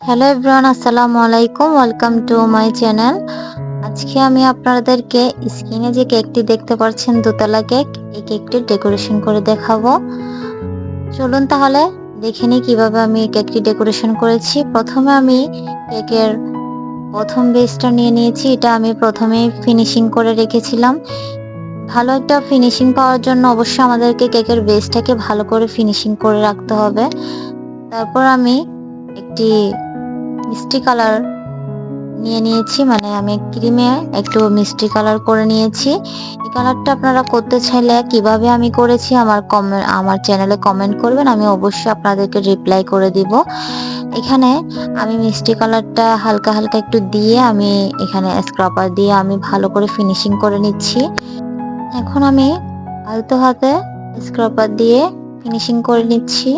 Hello everyone আসসালামু আলাইকুম welcome to my channel আজকে আমি আপনাদেরকে স্ক্রিনে যে কেকটি দেখতে পাচ্ছেন, দোতলা কেক এই কেকটি ডেকোরেশন করে দেখাবো। চলুন তাহলে দেখে নিই কীভাবে আমি কেকটি ডেকোরেশন করেছি। প্রথমে আমি কেকের প্রথম বেসটা নিয়ে নিয়েছি। এটা আমি প্রথমে ফিনিশিং করে রেখেছিলাম। ভালো একটা ফিনিশিং পাওয়ার জন্য অবশ্যই আমাদেরকে কেকের বেসটাকে ভালো করে ফিনিশিং করে রাখতে হবে। তারপর আমি একটি মিষ্টি কালার নিয়ে নিয়েছি মানে আমি ক্রিমে একটু মিষ্টি কালার করে নিয়েছি। এই কালারটা আপনারা করতে চাইলে কীভাবে আমি করেছি আমার কমেন্ট আমার চ্যানেলে কমেন্ট করবেন, আমি অবশ্যই আপনাদেরকে রিপ্লাই করে দিব। এখানে আমি মিষ্টি কালারটা হালকা হালকা একটু দিয়ে আমি এখানে স্ক্রাপার দিয়ে আমি ভালো করে ফিনিশিং করে নিচ্ছি। এখন আমি আলতো হাতে স্ক্রাপার দিয়ে ফিনিশিং করে নিচ্ছি।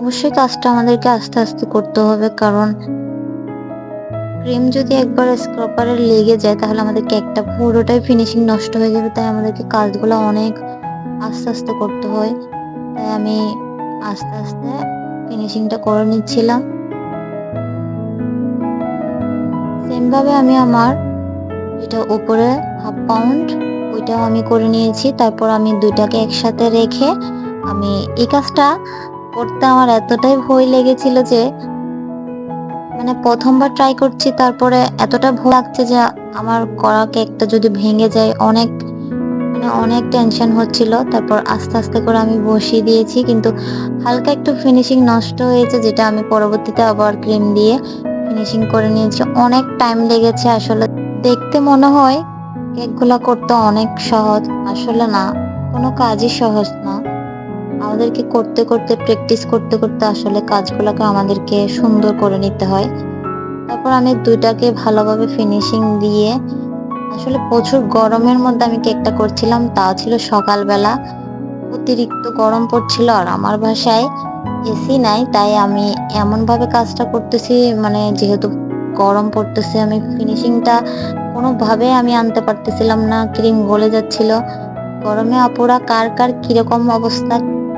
অবশ্যই কাজটা আমাদেরকে আস্তে আস্তে করতে হবে, কারণ ক্রিম যদি একবার স্ক্রাপারে লেগে যায়, তাহলে আমাদের কেকটা পুরোটাই ফিনিশিং নষ্ট হয়ে যাবে। তাই আমাদেরকে কাজগুলো অনেক আস্তে আস্তে করতে হয়। তাই আমি আস্তে আস্তে ফিনিশিংটা করে নিচ্ছিলাম। সেমভাবে আমি আমার এটা উপরে হাফ পাউন্ড ওইটাও আমি করে নিয়েছি। তারপর আমি দুইটাকে একসাথে রেখে আমি এই কাজটা করতে আমার এতটাই ভয় লেগেছিল যে মানে প্রথমবার ট্রাই করছি, তারপরে এতটা ভয় লাগছে যে, আমার করা কেকটা যদি ভেঙে যায়, অনেক মানে অনেক টেনশন হচ্ছিল। তারপর আস্তে আস্তে করে আমি বসিয়ে দিয়েছি, কিন্তু হালকা একটু ফিনিশিং নষ্ট হয়েছে, যেটা আমি পরবর্তীতে আবার ক্রিম দিয়ে ফিনিশিং করে নিয়েছি। অনেক টাইম লেগেছে আসলে। দেখতে মনে হয়, কেকগুলো করতে অনেক সহজ। আসলে না, কোনো কাজই সহজ না। আমাদেরকে করতে করতে প্র্যাকটিস করতে করতে আসলে কাজগুলোকে আমাদেরকে সুন্দর করে নিতে হয়। তারপর আমি দুইটাকে ভালোভাবে ফিনিশিং দিয়ে, আসলে প্রচুর গরমের মধ্যে আমি কেকটা করছিলাম, তাও ছিল সকালবেলা। অতিরিক্ত গরম পড়ছিল আর আমার ভাষায় এসি নাই, তাই আমি এমনভাবে কাজটা করতেছি মানে যেহেতু গরম পড়তেছে, আমি ফিনিশিংটা কোনোভাবে আমি আনতে পারতেছিলাম না ক্রিম গলে যাচ্ছিল। গরমে আপুরা কার কার কীরকম অবস্থা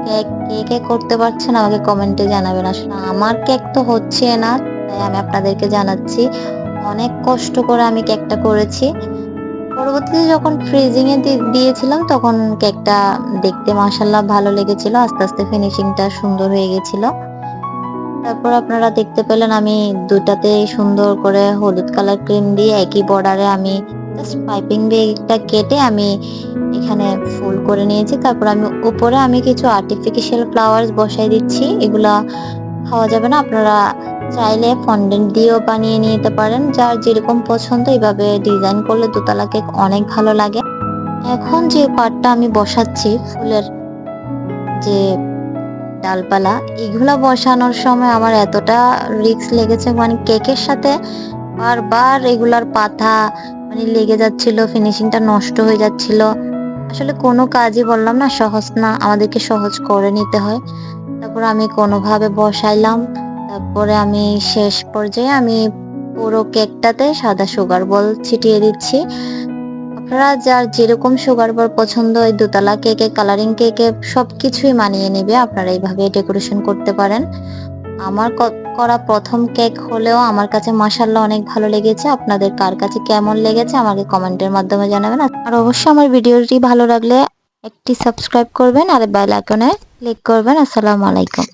কেক কে কে করতে পারছেন আমাকে কমেন্টে জানাবেন। আসলে আমার কেক তো হচ্ছে না, তাই আমি আপনাদেরকে জানাচ্ছি। অনেক কষ্ট করে আমি কেকটা করেছি। পরবর্তীতে যখন ফ্রিজিং এ দিয়েছিলাম, তখন কেকটা দেখতে মাসাল্লাহ ভালো লেগেছিল। আস্তে আস্তে ফিনিশিংটা সুন্দর হয়ে গেছিল। তারপর আপনারা দেখতে পেলেন আমি দুটাতে সুন্দর করে হলুদ কালার ক্রিম দিয়ে একই বর্ডারে আমি জাস্ট পাইপিং একটা কেটে আমি এখানে ফুল করে নিয়েছি। তারপর আমি উপরে আমি কিছু আর্টিফিশিয়াল ফ্লাওয়ার্স বসাই দিচ্ছি। এগুলা খাওয়া যাবে না। আপনারা চাইলে ফন্ডেন্ট দিয়েও বানিয়ে নিতে পারেন। যার যেরকম পছন্দ এইভাবে ডিজাইন করলে দোতলা কেক অনেক ভালো লাগে। এখন যে পাটটা আমি বসাচ্ছি, ফুলের যে ডালপালা, এগুলা বসানোর সময় আমার এতটা রিস্ক লেগেছে। মানে কেকের সাথে বারবার রেগুলার পাতা মানে লেগে যাচ্ছিল ফিনিশিংটা নষ্ট হয়ে যাচ্ছিল। আসলে কোনো কাজই বললাম না, সহজ না, আমাদেরকে সহজ করে নিতে হয়। তারপর আমি কোনোভাবে বসাইলাম, তারপরে আমি শেষ পর্যায়ে আমি পুরো কেকটাতে সাদা সুগার বল ছিটিয়ে দিচ্ছি। আপনারা যার যেরকম সুগার বল পছন্দ, ওই দোতলা কেকে কালারিং কেকে সব কিছুই মানিয়ে নেবে, আপনারা এইভাবে ডেকোরেশন করতে পারেন। আমার করা প্রথম কেক হলেও আমার কাছে মাসাল্লাহ অনেক ভালো লেগেছে। আপনাদের কার কাছে কেমন লেগেছে আমাকে কমেন্টের মাধ্যমে জানাবেন। আর অবশ্যই আমার ভিডিওটি ভালো লাগলে একটি সাবস্ক্রাইব করবেন আর বেল আইকনে ক্লিক করবেন। আসসালামু আলাইকুম।